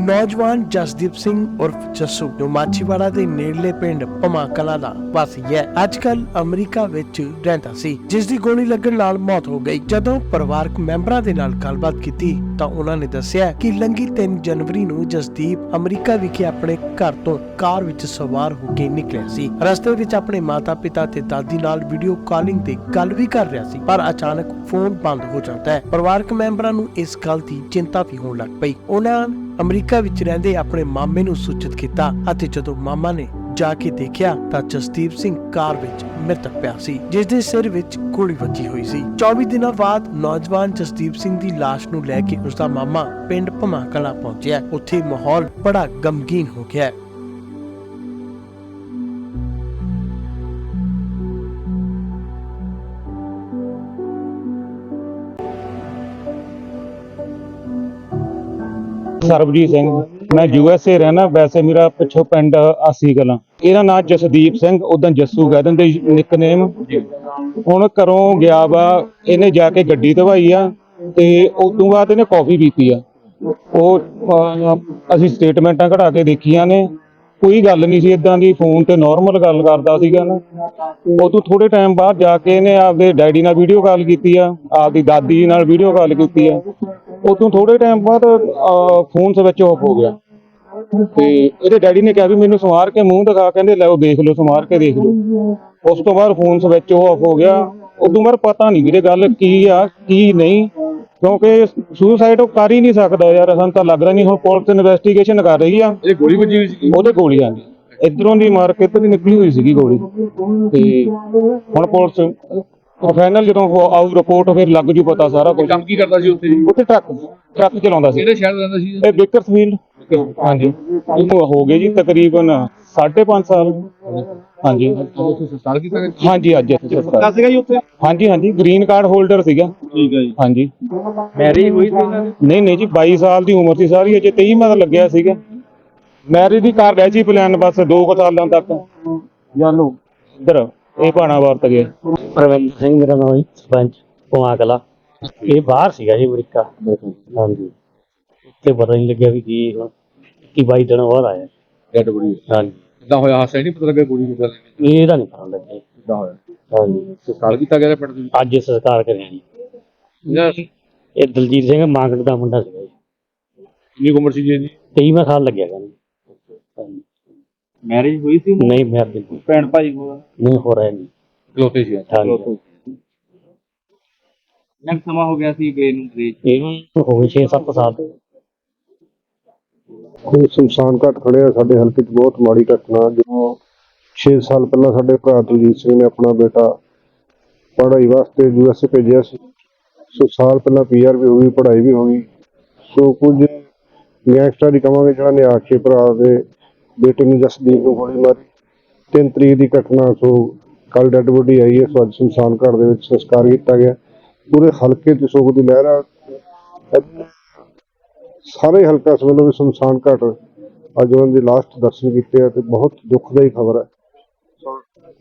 ਨੌਜਵਾਨ ਜਸਦੀਪ ਸਿੰਘ ਉਰਫ ਜੱਸੂ ਜੋ ਮਾਚੀਵਾੜਾ ਦੇ ਨੇੜਲੇ ਪਿੰਡ ਭਮਾਕਲਾ ਦਾ ਵਾਸੀ ਹੈ। ਅੱਜਕੱਲ ਅਮਰੀਕਾ ਵਿੱਚ ਰਹਿੰਦਾ ਸੀ ਜਿਸ ਦੀ ਗੋਲੀ ਲੱਗਣ ਨਾਲ ਮੌਤ ਹੋ ਗਈ। ਜਦੋਂ ਪਰਿਵਾਰਕ ਮੈਂਬਰਾਂ ਦੇ ਨਾਲ ਗੱਲਬਾਤ ਕੀਤੀ ਤਾਂ ਉਹਨਾਂ ਨੇ ਦੱਸਿਆ ਕਿ ਲੰਗੀ 3 ਜਨਵਰੀ ਨੂੰ ਜਸਦੀਪ ਅਮਰੀਕਾ ਵਿਖੇ ਆਪਣੇ ਘਰ ਤੋਂ ਕਾਰ ਵਿੱਚ ਸਵਾਰ ਹੋ ਕੇ ਨਿਕਲਿਆ ਸੀ। ਰਸਤੇ ਵਿੱਚ ਆਪਣੇ ਮਾਤਾ-ਪਿਤਾ ਤੇ ਦਾਦੀ ਨਾਲ ਵੀਡੀਓ ਕਾਲਿੰਗ ਤੇ ਗੱਲ ਵੀ ਕਰ ਰਿਹਾ ਸੀ, ਪਰ ਅਚਾਨਕ ਫੋਨ ਬੰਦ ਹੋ ਜਾਂਦਾ ਹੈ। ਪਰਿਵਾਰਕ ਮੈਂਬਰਾਂ ਨੂੰ ਇਸ ਗੱਲ ਦੀ ਚਿੰਤਾ ਵੀ ਹੋਣ ਲੱਗ ਪਈ। ਉਹਨਾਂ ਅਮਰੀਕਾ ਵਿੱਚ ਰਹਿੰਦੇ ਆਪਣੇ ਮਾਮੇ ਨੂੰ ਸੂਚਿਤ ਕੀਤਾ ਅਤੇ ਜਦੋਂ ਮਾਮਾ ਨੇ ਜਾ ਕੇ ਦੇਖਿਆ ਤਾਂ ਜਸਦੀਪ ਸਿੰਘ ਕਾਰ ਵਿੱਚ ਮ੍ਰਿਤਕ ਪਿਆ ਸੀ, ਜਿਸ ਦੇ ਸਿਰ ਵਿੱਚ ਗੋਲੀ ਵੱਜੀ ਹੋਈ ਸੀ। 24 ਦਿਨਾਂ ਬਾਅਦ ਨੌਜਵਾਨ ਜਸਦੀਪ ਸਿੰਘ ਦੀ ਲਾਸ਼ ਨੂੰ ਲੈ ਕੇ ਉਸ ਦਾ ਮਾਮਾ ਪਿੰਡ ਭਮਾਕਲਾ ਪਹੁੰਚਿਆ। ਉੱਥੇ ਮਾਹੌਲ ਬੜਾ ਗਮਗੀਨ ਹੋ ਗਿਆ। ਸਰਬਜੀਤ ਸਿੰਘ। ਮੈਂ ਯੂ ਐਸ ਏ ਰਹਿਣਾ, ਵੈਸੇ ਮੇਰਾ ਪਿੱਛੋਂ ਪਿੰਡ ਆਸੀ ਕਲਾਂ। ਇਹਦਾ ਨਾਮ ਜਸਦੀਪ ਸਿੰਘ ਉਦੋਂ ਜੱਸੂ ਕਹਿ ਦੇ ਨਿਕਨੇਮ ਹੁਣ ਘਰੋਂ ਗਿਆ ਵਾ, ਇਹਨੇ ਜਾ ਕੇ ਗੱਡੀ ਧਵਾਈ ਆ, ਤੇ ਉਸ ਤੋਂ ਬਾਅਦ ਇਹਨੇ ਕਾਫੀ ਪੀਤੀ ਆ। ਉਹ ਅਸੀਂ ਸਟੇਟਮੈਂਟਾਂ ਕਢਾ ਕੇ ਦੇਖੀਆਂ ਨੇ। ਕੋਈ ਗੱਲ ਨਹੀਂ ਸੀ ਇਦਾਂ ਦੀ ਫੋਨ ਤੇ ਨਾਰਮਲ ਗੱਲ ਕਰਦਾ ਸੀਗਾ ਨਾ। ਉਹ ਤੋਂ ਥੋੜੇ ਟਾਈਮ ਬਾਅਦ ਜਾ ਕੇ ਇਹਨੇ ਆਪਦੇ ਡੈਡੀ ਨਾਲ ਵੀਡੀਓ ਕਾਲ ਕੀਤੀ ਆ, ਆਪਦੀ ਦਾਦੀ ਨਾਲ ਵੀਡੀਓ ਕਾਲ ਕੀਤੀ ਆ। ਤੋਂ ਥੋੜੇ ਟਾਈਮ ਬਾਅਦ ਫੋਨ ਸਵਿਚ ਆਫ ਹੋ ਗਿਆ। ਤੇ ਇਹਦੇ ਡੈਡੀ ਨੇ ਕਿਹਾ ਵੀ ਮੈਨੂੰ ਸਮਾਰ ਕੇ ਮੂੰਹ ਦਿਖਾ ਕਹਿੰਦੇ ਲੈ ਉਹ ਦੇਖ ਲਓ ਸਮਾਰ ਕੇ ਦੇਖ ਲਓ। ਉਸ ਤੋਂ ਬਾਅਦ ਫੋਨ ਸਵਿਚ ਆਫ ਹੋ ਗਿਆ। ਉਦੋਂ ਬਾਅਦ ਪਤਾ ਨਹੀਂ ਵੀਰੇ ਗੱਲ ਕੀ ਆ ਕੀ ਨਹੀਂ ਕਿਉਂਕਿ ਸੁਸਾਈਡ ਉਹ ਕਰ ਹੀ ਨਹੀਂ ਸਕਦਾ ਯਾਰ ਸਾਨੂੰ ਤਾਂ ਲੱਗਦਾ ਨਹੀਂ ਹੁਣ ਪੁਲਿਸ ਇਨਵੈਸਟੀਗੇਸ਼ਨ ਕਰ ਰਹੀ ਆ। ਇਹ ਗੋਲੀ ਵੱਜੀ ਹੋਈ ਸੀ ਉਹਦੇ ਗੋਲੀਆਂ ਨੇ ਇਧਰੋਂ ਦੀ ਮਾਰ ਕੇ ਦੀ ਨਿਕਲੀ ਹੋਈ ਸੀਗੀ ਗੋਲੀ। ਤੇ ਹੁਣ ਪੁਲਿਸ ਫਾਈਨਲ ਜਦੋਂ ਉਹ ਆਊ ਰਿਪੋਰਟ ਫਿਰ ਲੱਗ ਜੂ ਪਤਾ ਸਾਰਾ ਕੁਝ ਕੰਮ ਕੀ ਕਰਦਾ ਸੀ ਉੱਥੇ ਜੀ? ਉੱਥੇ ਟਰੱਕ ਟਰੱਕ ਚਲਾਉਂਦਾ ਸੀ। ਕਿਹੜੇ ਸ਼ਹਿਰ ਦਾ ਰਹਿੰਦਾ ਸੀ ਇਹ ਬੇਕਰਸਫੀਲਡ ਹਾਂਜੀ। ਇਹਨੂੰ ਹੋ ਗਏ ਜੀ ਤਕਰੀਬਨ 5.5 ਸਾਲ। ਹਾਂਜੀ। ਉੱਥੇ ਸੰਸਕਾਰ ਕੀਤਾ ਗਿਆ? ਹਾਂਜੀ ਅੱਜ ਇੱਥੇ ਸਰਕਾਰ- ਸੀਗਾ ਜੀ ਉੱਥੇ? ਹਾਂਜੀ ਹਾਂਜੀ। ਗ੍ਰੀਨ ਕਾਰਡ ਹੋਲਡਰ ਸੀਗਾ। ਠੀਕ ਹੈ ਜੀ। ਹਾਂਜੀ। ਮੈਰਿਜ ਹੋਈ ਸੀ ਇਹਨਾਂ ਦੀ? ਨਹੀਂ ਨਹੀਂ ਜੀ 22 ਸਾਲ ਦੀ ਉਮਰ ਸੀ ਸਾਰੀ। ਅਜੇ 23 ਮਤ ਲੱਗਿਆ ਸੀਗਾ। ਮੈਰਿਜ ਦੀ ਕਰ ਰਹਿ ਸੀ ਪਲਾਨ ਬਸ 2 ਸਾਲਾਂ ਤੱਕ। ਜਾਨੋ। ਇੱਧਰ ਇਹ ਭਾਣਾ ਵਰਤ ਗਏ। ਪ੍ਰਵਿੰਦਰ ਸਿੰਘ ਮੇਰਾ ਨਾਮ ਹੈ ਸਰਪੰਚ ਪੁਆ ਕਲਾ। ਇਹ ਬਾਹਰ ਸੀਗਾ ਜੀ ਅਮਰੀਕਾ। ਹਾਂਜੀ। ਤੇ ਪਤਾ ਨਹੀਂ ਲੱਗਿਆ ਵੀ ਕੀ ਹੁਣ ਕੀ ਬਾਈ ਦਿਨ ਬਾਅਦ ਆਇਆ। ਡੈਡ ਹਾਂਜੀ। ਇਦਾਂ ਹੋਇਆ ਹਾਸਾ ਨਹੀਂ ਪਤਾ ਲੱਗਿਆ ਗੋਲੀ ਕਿੱਦਾਂ ਲੱਗੀ ਇਹਦਾ ਨਹੀਂ ਪਤਾ ਲੱਗਿਆ। ਇਦਾਂ ਹੋਇਆ? ਹਾਂਜੀ। ਸੰਸਕਾਰ ਕੀਤਾ ਗਿਆ ਪਿੰਡ ਦੇ ਅੱਜ ਇਹ ਸੰਸਕਾਰ ਕਰਿਆ ਜੀ। ਇਹ ਦਲਜੀਤ ਸਿੰਘ ਮਾਂਗੜ ਦਾ ਮੁੰਡਾ ਸੀਗਾ ਜੀ। ਕਿੰਨੀ ਉਮਰ ਸੀ ਜੀ ਇਹਦੀ? 23ਵਾਂ ਸਾਲ ਲੱਗਿਆ ਗਾ ਹਾਂਜੀ ਮੈਰਿਜ ਹੋਈ ਸੀ ਨਹੀਂ ਮੈਂ ਬਿਲਕੁਲ ਭੈਣ ਭਾਈ ਕੋਲ? ਨਹੀਂ ਹੋ ਰਿਹਾ ਨਹੀਂ ਖਲੋਤੇ ਸੀ। ਹਾਂਜੀ। ਕਿੰਨਾ ਸਮਾਂ ਹੋ ਗਿਆ ਸੀ ਗਏ ਨੂੰ ਅੰਗਰੇਜ਼ ਇਹਨੂੰ ਹੋ ਗਏ 6-7 ਸਾਲ। ਕੋਈ ਸ਼ਮਸ਼ਾਨ ਘਾਟ ਖੜਿਆ ਸਾਡੇ ਹਲਕੇ 'ਚ ਬਹੁਤ ਮਾੜੀ ਘਟਨਾ। ਜਦੋਂ 6 ਸਾਲ ਪਹਿਲਾਂ ਸਾਡੇ ਭਰਾ ਦਲਜੀਤ ਸਿੰਘ ਨੇ ਆਪਣਾ ਬੇਟਾ ਪੜ੍ਹਾਈ ਵਾਸਤੇ ਯੂਐਸਏ ਭੇਜਿਆ ਸੀ। ਸੋ ਸਾਲ ਪਹਿਲਾਂ ਪੀਆਰ ਵੀ ਹੋ ਗਈ ਪੜ੍ਹਾਈ ਵੀ ਹੋ ਗਈ। ਸੋ ਕੁਝ ਗੈਂਗਸਟਰ ਦੀ ਕਵਾਂਗੇ ਜਿਹੜਾ ਨੇ ਆ ਕੇ ਭਰਾ ਦੇ ਬੇਟੇ ਨੂੰ ਜਸਦੀਪ ਨੂੰ ਗੋਲੀ ਮਾਰੀ। ਤਿੰਨ ਤਰੀਕ ਦੀ ਘਟਨਾ, ਸੋ ਕੱਲ ਡੈੱਡ ਬੋਡੀ ਆਈ ਹੈ, ਸੋ ਅੱਜ ਸ਼ਮਸ਼ਾਨ ਘਾਟ ਦੇ ਵਿੱਚ ਸੰਸਕਾਰ ਕੀਤਾ ਗਿਆ। ਪੂਰੇ ਹਲਕੇ 'ਚ ਸੋਗ ਦੀ ਲਹਿਰ ਆ। ਸਾਰੇ ਹਲਕਾ ਵੱਲੋਂ ਵੀ ਸ਼ਮਸ਼ਾਨ ਘਾਟ ਅੱਜ ਉਹਨਾਂ ਦੇ ਲਾਸਟ ਦਰਸ਼ਨ ਕੀਤੇ ਆ ਤੇ ਬਹੁਤ ਦੁਖਦਾਈ ਖਬਰ ਹੈ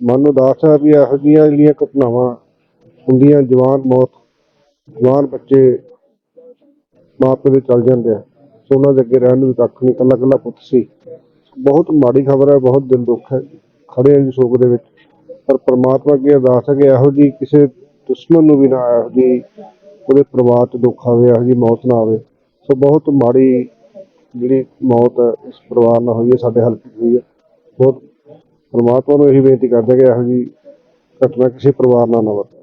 ਮਨ ਨੂੰ ਉਦਾਸ ਹੈ ਵੀ ਇਹੋ ਜਿਹੀਆਂ ਜਿਹੜੀਆਂ ਘਟਨਾਵਾਂ ਹੁੰਦੀਆਂ, ਜਵਾਨ ਮੌਤ, ਜਵਾਨ ਬੱਚੇ ਮਾਪੇ ਦੇ ਚਲ ਜਾਂਦੇ ਆ। ਸੋ ਉਹਨਾਂ ਦੇ ਅੱਗੇ ਰਹਿਣ ਨੂੰ ਵੀ ਕੱਖ ਨਹੀਂ ਕੱਲਾ ਕੱਲਾ ਪੁੱਤ ਸੀ। ਬਹੁਤ ਮਾੜੀ ਖਬਰ ਹੈ, ਬਹੁਤ ਦਿਲ ਦੁੱਖ ਹੈ, ਖੜੇ ਹਾਂ ਜੀ ਸ਼ੋਕ ਦੇ ਵਿੱਚ। ਪਰ ਪ੍ਰਮਾਤਮਾ ਅੱਗੇ ਅਰਦਾਸ ਹੈ ਕਿ ਇਹੋ ਜਿਹੀ ਕਿਸੇ ਦੁਸ਼ਮਣ ਨੂੰ ਵੀ ਨਾ, ਇਹੋ ਜਿਹੀ ਉਹਦੇ ਪਰਿਵਾਰ 'ਚ ਦੁੱਖ ਆਵੇ, ਇਹੋ ਜਿਹੀ ਮੌਤ ਨਾ ਆਵੇ। ਸੋ ਬਹੁਤ ਮਾੜੀ ਜਿਹੜੀ ਮੌਤ ਹੈ, ਇਸ ਪਰਿਵਾਰ ਨਾਲ ਹੋਈ ਹੈ, ਸਾਡੇ ਹਲਕੇ 'ਚ ਹੋਈ ਹੈ। ਬਹੁਤ ਪਰਮਾਤਮਾ ਨੂੰ ਇਹੀ ਬੇਨਤੀ ਕਰਦੇ ਕਿ ਇਹੋ ਜਿਹੀ ਘਟਨਾ ਕਿਸੇ ਪਰਿਵਾਰ ਨਾਲ ਨਾ ਵਾਪਰੇ।